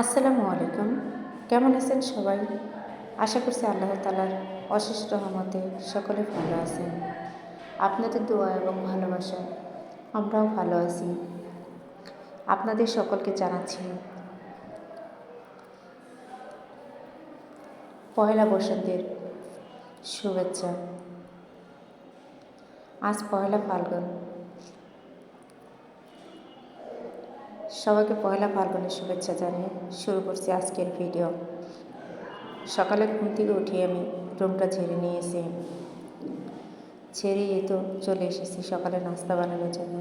আসসালামু আলাইকুম। কেমন আছেন সবাই? আশা করছি আল্লাহ তালার অশেষ রহমতে সকলে ভালো আছেন। আপনাদের দোয়া এবং ভালোবাসা আমরাও ভালো আছি। আপনাদের সকলকে জানাচ্ছি পয়লা বসন্তের শুভেচ্ছা। আজ পয়লা ফাল্গুন। সবাইকে পয়লা ফাল্গুনের শুভেচ্ছা জানিয়ে শুরু করছি আজকের ভিডিও। সকালে ঘুম থেকে উঠে আমি রুমটা ঝেড়ে নিয়েছি ছেড়ে তো চলে এসেছি সকালে নাস্তা বানানোর জন্য।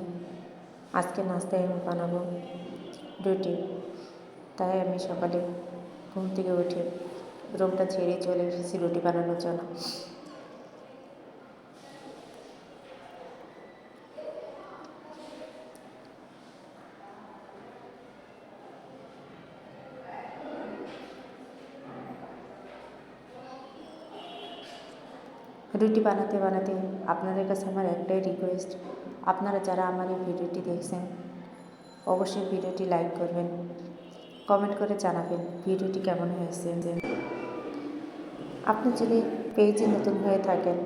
আজকে নাস্তায় আমি বানাবো রুটি। তাই আমি সকালে ঘুম থেকে উঠে রুমটা ছেড়ে চলে এসেছি রুটি বানানোর জন্য। রুটি বানাতে বানাতে আপনাদের কাছে আমার একটাই রিকোয়েস্ট আপনারা যারা আমার এই ভিডিওটি দেখছেন, অবশ্যই ভিডিওটি লাইক করবেন কমেন্ট করে জানাবেন ভিডিওটি কেমন হয়েছে যে আপনি যদি পেজে নতুন হয়ে থাকেন,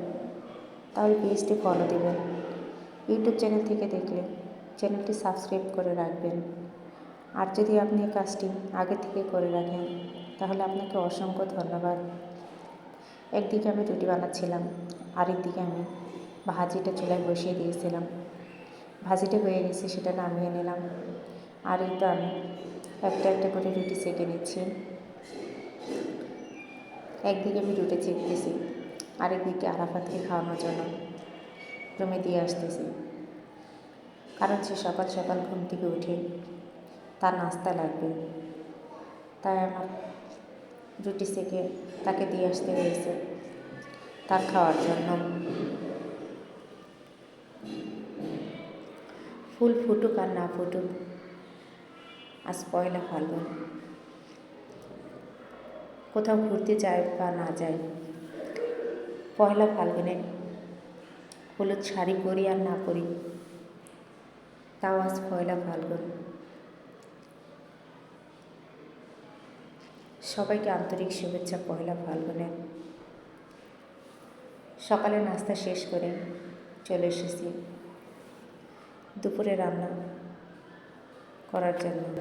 তাহলে পেজটি ফলো দেবেন। ইউটিউব চ্যানেল থেকে দেখলে চ্যানেলটি সাবস্ক্রাইব করে রাখবেন। আর যদি আপনি এই কাজটি আগে থেকে করে রাখেন, তাহলে আপনাকে অসংখ্য ধন্যবাদ। একদিকে আমি রুটি বানাচ্ছিলাম, আরেকদিকে আমি ভাজিটা চুলায় বসিয়ে দিয়েছিলাম। ভাজিটা হয়ে গেছে, সেটা নামিয়ে নিলাম। আর এই তো আমি একটা একটা করে রুটি সেঁকে নিচ্ছি। একদিকে আমি রুটি চেকতেছি, আরেকদিকে আরাফাতকে খাওয়ানোর জন্য রুমে দিয়ে আসতেছি। কারণ সে সকাল সকাল ঘুম থেকে উঠে তার নাস্তা লাগবে। তাই আমার রুটি সেকে তাকে দিয়ে আসতে হয়েছে তার খাওয়ার জন্য। ফুল ফুটুক আর না ফুটুক, আজ পয়লা ফাল্গুন। কোথাও ঘুরতে যায় বা না যায়, পয়লা ফাল্গুনে হলুদ শাড়ি পরি আর না পরি, তাও আজ পয়লা ফাল্গুন। সবাইকে আন্তরিক শুভেচ্ছা পয়লা ফাল্গুনে। সকালে নাস্তা শেষ করে চলে এসেছি দুপুরে রান্না করার জন্য।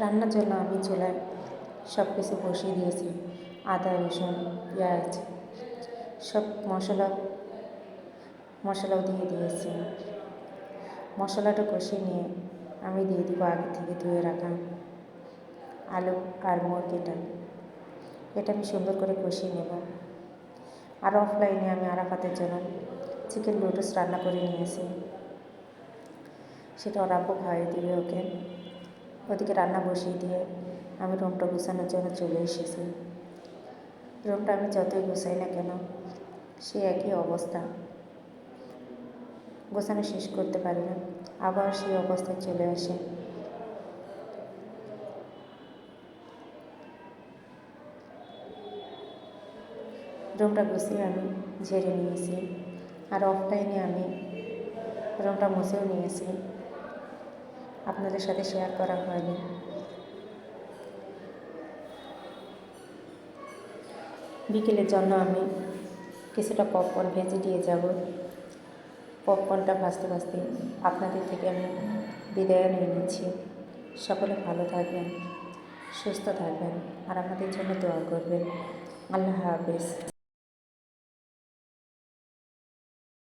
রান্নার জন্য আমি চুলায় সব কিছু বসিয়ে দিয়েছি, আদা, রসুন, পেঁয়াজ, সব মশলা, মশলাও দিয়ে দিয়েছি। মশলাটা কষিয়ে নিয়ে আমি দিয়ে দিব আগে থেকে ধুয়ে রাখা আলু আর মুরগিটা এটা আমি সুন্দর করে কষিয়ে নেব। আর অফলাইনে আমি আরাফাতের জন্য চিকেন নুডলস রান্না করে নিয়েছি সেটা ওর আব্বু খাইয়ে দিবে ওকে। ওদিকে রান্না বসিয়ে দিয়ে আমি রুমটা গুছানোর জন্য চলে এসেছি। রুমটা আমি যতই গুছাই না কেন, সে একই অবস্থা। গোছানো শেষ করতে পারি না। আবার সেই অবস্থায় চলে আসে। রুমটা গুছিয়ে আমি ঝেড়ে নিয়েছি আর অফলাইনে আমি রুমটা মুছেও নিয়েছি। আপনাদের সাথে শেয়ার করা হয়নি। বিকেলের জন্য আমি কিছুটা পপকর্ন ভেজে দিয়ে যাব। পপকর্নটা ভাজতে ভাজতে আপনাদের থেকে আমি বিদায় নিয়ে নিচ্ছি। সকলে ভালো থাকবেন, সুস্থ থাকবেন আর আমাদের জন্য দোয়া করবেন। আল্লাহ হাফেজ।